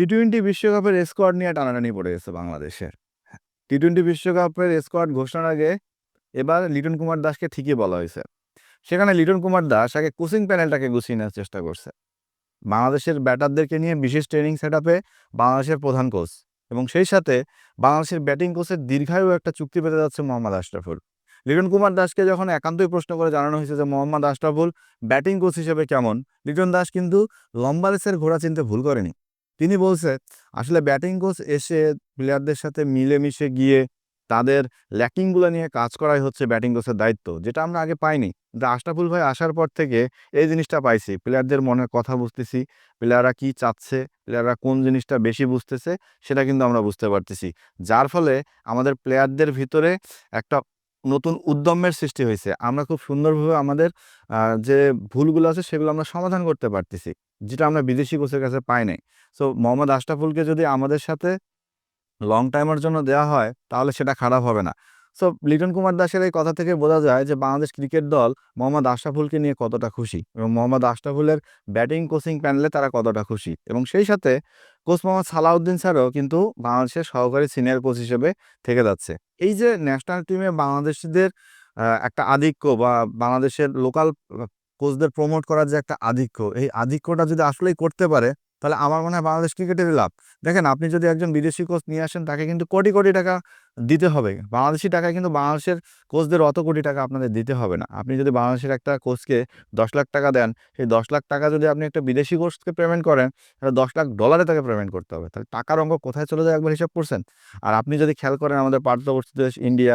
T twenty বিশ্বকাপের squad নিয়ে টানাটানি পড়ে গেছে বাংলাদেশের। টি টোয়েন্টি বিশ্বকাপের স্কোয়াড ঘোষণার আগে এবার লিটন কুমার দাসকে ঠিকই বলা হয়েছে। সেখানে লিটন কুমার দাস আগে কোচিং প্যানেলটাকে গুছিয়ে নেওয়ার চেষ্টা করছে। বাংলাদেশের ব্যাটারদেরকে নিয়ে বিশেষ ট্রেনিং সেট বাংলাদেশের প্রধান কোচ এবং সেই সাথে বাংলাদেশের ব্যাটিং কোচের দীর্ঘায়ু একটা চুক্তি পেতে যাচ্ছে মোহাম্মদ আশরাফুল। লিটন কুমার দাসকে যখন একান্তই প্রশ্ন করে জানানো হয়েছে যে মোহাম্মদ আশরাফুল ব্যাটিং কোচ হিসেবে কেমন, লিটন দাস কিন্তু লম্বা রেসের ঘোড়া চিনতে ভুল করেনি। তিনি বলছে, আসলে ব্যাটিং কোচ এসে প্লেয়ারদের সাথে মিলেমিশে গিয়ে তাদের ল্যাকিংগুলো নিয়ে কাজ করাই হচ্ছে ব্যাটিং কোচের দায়িত্ব। যেটা আমরা আগে পাইনি। কিন্তু আশরাফুল ভাই আসার পর থেকে এই জিনিসটা পাইছি। প্লেয়ারদের মনের কথা বুঝতেছি, প্লেয়াররা কি চাচ্ছে, প্লেয়াররা কোন জিনিসটা বেশি বুঝতেছে, সেটা কিন্তু আমরা বুঝতে পারতেছি। যার ফলে আমাদের প্লেয়ারদের ভিতরে একটা নতুন উদ্যমের সৃষ্টি হয়েছে। আমরা খুব সুন্দরভাবে আমাদের যে ভুলগুলো আছে সেগুলো আমরা সমাধান করতে পারতেছি, যেটা আমরা বিদেশি কোচের কাছে পাই নাই। সো মোহাম্মদ আশরাফুলকে যদি আমাদের সাথে লং টাইমের জন্য দেওয়া হয়, তাহলে সেটা খারাপ হবে না। সো লিটন কুমার দাসের এই কথা থেকে বোঝা যায় যে, বাংলাদেশ ক্রিকেট দল মোহাম্মদ আশরাফুলকে নিয়ে কতটা খুশি এবং মোহাম্মদ আশরাফুলের ব্যাটিং, কোচিং প্যানেলে তারা কতটা খুশি। এবং সেই সাথে কোচ মোহাম্মদ সালাউদ্দিন স্যারও কিন্তু বাংলাদেশের সহকারী সিনিয়র কোচ হিসেবে থেকে যাচ্ছে। এই যে, ন্যাশনাল টিমে বাংলাদেশিদের একটা আধিক্য বা বাংলাদেশের লোকাল কোচদের প্রমোট করার যে একটা আধিক্য, এই আধিক্যটা যদি আসলেই করতে পারে তাহলে আমার মনে হয় বাংলাদেশ ক্রিকেটেরই লাভ। দেখেন, আপনি যদি একজন বিদেশি কোচ নিয়ে আসেন, তাকে কিন্তু কোটি কোটি টাকা দিতে হবে। বাংলাদেশি টাকায় কিন্তু বাংলাদেশের কোচদের অত কোটি টাকা আপনাদের দিতে হবে না। আপনি যদি বাংলাদেশের একটা কোচকে দশ লাখ টাকা দেন, সেই দশ লাখ টাকা যদি আপনি একটা বিদেশি কোচকে পেমেন্ট করেন, তাহলে দশ লাখ ডলারে তাকে পেমেন্ট করতে হবে। তাহলে টাকার অঙ্ক কোথায় চলে যায় একবার হিসাব করছেন? আর আপনি যদি খেয়াল করেন আমাদের পার্শ্ববর্তী দেশ ইন্ডিয়া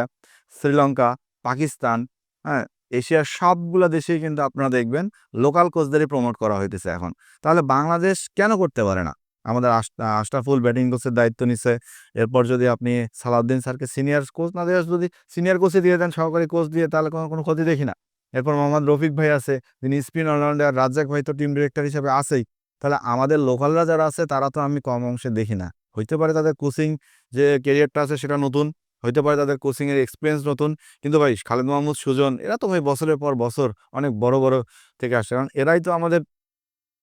শ্রীলঙ্কা পাকিস্তান হ্যাঁ এশিয়ার সবগুলো দেশেই কিন্তু আপনারা দেখবেন লোকাল কোচদেরই প্রমোট করা হইতেছে এখন। তাহলে বাংলাদেশ কেন করতে পারে না? আমাদের আশ- আশরাফুল ব্যাটিং কোচের দায়িত্ব নিছে। এরপর যদি আপনি সালাউদ্দিন স্যারকে সিনিয়র কোচ না দিয়ে যদি সিনিয়র কোচে দিয়ে দেন, সহকারী কোচ দিয়ে, তাহলে কোনো কোনো ক্ষতি দেখি না। এরপর মোহাম্মদ রফিক ভাই আছে, যিনি স্পিন অলরাউন্ডার রাজ্জাক ভাই তো টিম ডিরেক্টর হিসেবে আছেই। তাহলে আমাদের লোকালরা যারা আছে, তারা তো আমি কম অংশে দেখি না। হইতে পারে তাদের কোচিং যে কেরিয়ারটা আছে সেটা নতুন। হইতে পারে তাদের কোচিং এর এক্সপিরিয়েন্স নতুন। কিন্তু ভাই খালেদ মাহমুদ সুজন এরা তো ভাই বছরের পর বছর অনেক বড় বড় থেকে আসছে। কারণ এরাই তো আমাদের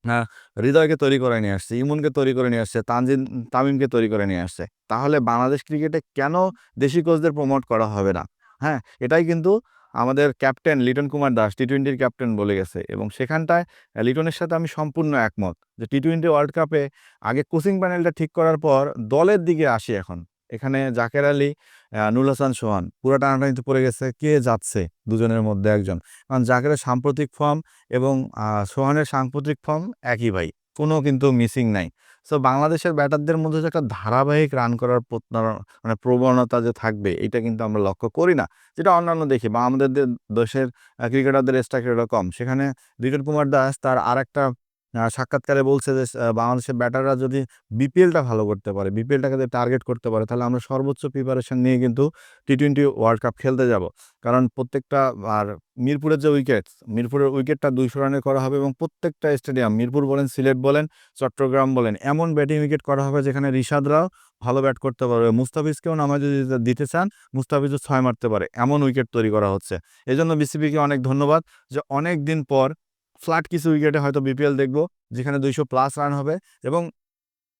আহ, হৃদয়কে তৈরি করে নিয়ে আসছে ইমনকে তৈরি করে নিয়ে আসছে তানজিন তামিমকে তৈরি করে নিয়ে আসছে। তাহলে বাংলাদেশ ক্রিকেটে কেন দেশি কোচদের প্রমোট করা হবে না? হ্যাঁ এটাই কিন্তু আমাদের ক্যাপ্টেন লিটন কুমার দাস টি টোয়েন্টির ক্যাপ্টেন বলে গেছে। এবং সেখানটায় লিটনের সাথে আমি সম্পূর্ণ একমত যে টি টোয়েন্টি ওয়ার্ল্ড কাপে আগে কোচিং প্যানেলটা ঠিক করার পর দলের দিকে আসি এখন। এখানে জাকের আলী নুল হাসান সোহান, পুরো টানাটানিতে পড়ে গেছে, কে যাচ্ছে দুজনের মধ্যে একজন? কারণ জাকেরের সাম্প্রতিক ফর্ম এবং সোহানের সাম্প্রতিক ফর্ম একই ভাই, কোনো কিন্তু মিসিং নাই। সো বাংলাদেশের ব্যাটারদের মধ্যে যে একটা ধারাবাহিক রান করার মানে প্রবণতা যে থাকবে, এটা কিন্তু আমরা লক্ষ্য করি না। যেটা অন্যান্য দেখি, বা আমাদের দেশের ক্রিকেটারদের স্ট্রাইক কম। সেখানে লিটন কুমার দাস তার আর একটা সাক্ষাৎকারে বলছে যে বাংলাদেশের ব্যাটাররা যদি বিপিএলটা ভালো করতে পারে, বিপিএলটাকে যদি টার্গেট করতে পারে, তাহলে আমরা সর্বোচ্চ প্রিপারেশন নিয়ে কিন্তু টি টোয়েন্টি ওয়ার্ল্ড কাপ খেলতে যাব। কারণ প্রত্যেকটা, আর মিরপুরের যে উইকেট মিরপুরের উইকেটটা দুইশো রানের করা হবে এবং প্রত্যেকটা স্টেডিয়াম মিরপুর বলেন, সিলেট বলেন, চট্টগ্রাম বলেন, এমন ব্যাটিং উইকেট করা হবে যেখানে রিশাদরাও ভালো ব্যাট করতে পারবে। মুস্তাফিজকেও নামাজ যদি দিতে চান, মুস্তাফিজও ছয় মারতে পারে, এমন উইকেট তৈরি করা হচ্ছে। এই জন্য বিসিবিকে অনেক ধন্যবাদ যে অনেক দিন পর ফ্ল্যাট কিছু উইকেটে হয়তো বিপিএল দেখব, যেখানে দুইশো প্লাস রান হবে এবং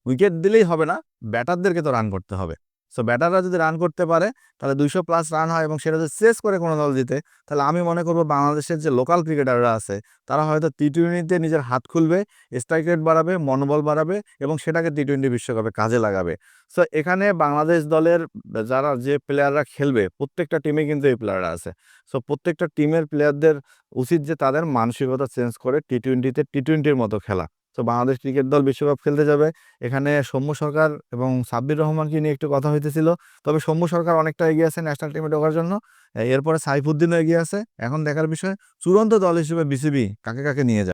উইকেট দিলেই হবে না, ব্যাটারদেরকে তো রান করতে হবে। সো ব্যাটাররা যদি রান করতে পারে, তাহলে দুইশো প্লাস রান হয় এবং সেটা যদি চেস করে কোনো দল জিতে, তাহলে আমি মনে করব বাংলাদেশের যে লোকাল ক্রিকেটাররা আছে, তারা হয়তো টি টোয়েন্টিতে নিজের হাত খুলবে স্ট্রাইক রেট বাড়াবে, মনোবল বাড়াবে এবং সেটাকে টি টোয়েন্টি বিশ্বকাপে কাজে লাগাবে। সো এখানে বাংলাদেশ দলের যারা যে প্লেয়াররা খেলবে, প্রত্যেকটা টিমে কিন্তু এই প্লেয়াররা আছে। সো প্রত্যেকটা টিমের প্লেয়ারদের উচিত যে তাদের মানসিকতা চেঞ্জ করে টি টোয়েন্টিতে টি টোয়েন্টির মতো খেলা। তো বাংলাদেশ ক্রিকেট দল বিশ্বকাপ খেলতে যাবে। এখানে সৌম্য সরকার এবং সাব্বির রহমানকে নিয়ে একটু কথা হইতেছিল। তবে সৌম্য সরকার অনেকটা এগিয়ে আছে ন্যাশনাল টিমে ঢোকার জন্য। এরপরে সাইফুদ্দিনও এগিয়ে আছে। এখন দেখার বিষয়, চূড়ান্ত দল হিসেবে বিসিবি কাকে কাকে নিয়ে যায়